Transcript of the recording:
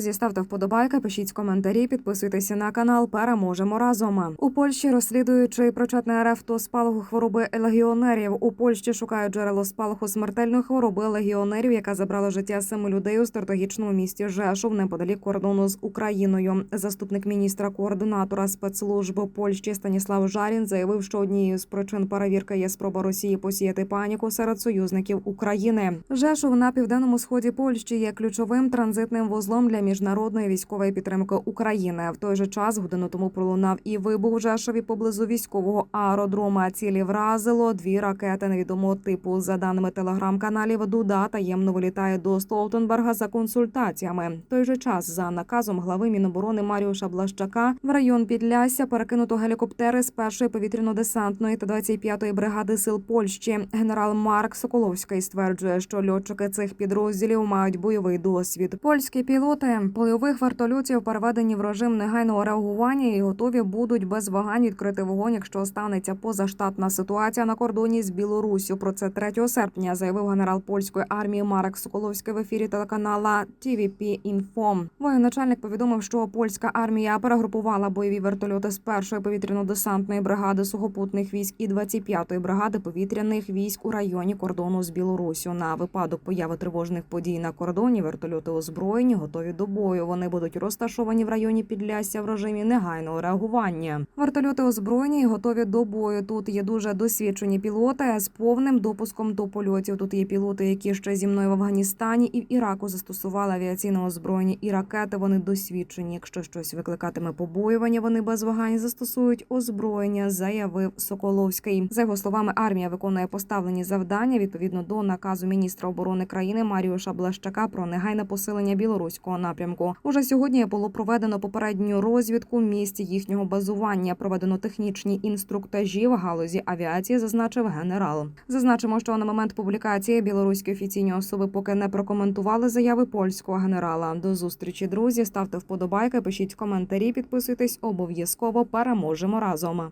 друзі, ставте вподобайки, пишіть коментарі, підписуйтеся на канал. Переможемо разом. У Польщі розслідують, чи причетний РФ до спалаху хвороби легіонерів. У Польщі шукають джерело спалаху смертельної хвороби легіонерів, яка забрала життя семи людей у стратегічному місті Жешов неподалік кордону з Україною. Заступник міністра координатора спецслужб Польщі Станіслав Жарін заявив, що однією з причин перевірки є спроба Росії посіяти паніку серед союзників України. Жешов на південному сході Польщі є ключовим транзитним вузлом для міжнародної військової підтримки України. В той же час годину тому пролунав і вибух в Жешові поблизу військового аеродрома. Цілі вразило дві ракети невідомого типу. За даними телеграм-каналів, Дуда таємно вилітає до Столтенберга за консультаціями. В той же час за наказом глави Міноборони Маріуша Блащака в район Підлясся перекинуто гелікоптери з першої повітряно-десантної та 25-ї бригади сил Польщі. Генерал Марк Соколовський стверджує, що льотчики цих підрозділів мають бойовий досвід. Польські пілоти бойових вертольотів переведені в режим негайного реагування і готові будуть без вагань відкрити вогонь, якщо станеться позаштатна ситуація на кордоні з Білоруссю. Про це 3 серпня заявив генерал польської армії Марек Соколовський в ефірі телеканала TVP Info. Воєначальник повідомив, що польська армія перегрупувала бойові вертольоти з першої повітряно-десантної бригади сухопутних військ і 25-ї бригади повітряних військ у районі кордону з Білоруссю. На випадок появи тривожних подій на кордоні вертольоти озброєні, готові до бою. Вони будуть розташовані в районі Підлясся в режимі негайного реагування. Вертольоти озброєні і готові до бою. Тут є дуже досвідчені пілоти з повним допуском до польотів. Тут є пілоти, які ще зі мною в Афганістані і в Іраку застосували авіаційне озброєння і ракети. Вони досвідчені. Якщо щось викликатиме побоювання, вони без вагань застосують озброєння, заявив Соколовський. За його словами, армія виконує поставлені завдання відповідно до наказу міністра оборони країни Маріуша Блащака про негайне посилення білоруського напрямку. Уже сьогодні було проведено попередню розвідку місць їхнього базування. Проведено технічні інструктажі в галузі авіації, зазначив генерал. Зазначимо, що на момент публікації білоруські офіційні особи поки не прокоментували заяви польського генерала. До зустрічі, друзі. Ставте вподобайки, пишіть коментарі, підписуйтесь обов'язково. Переможемо разом.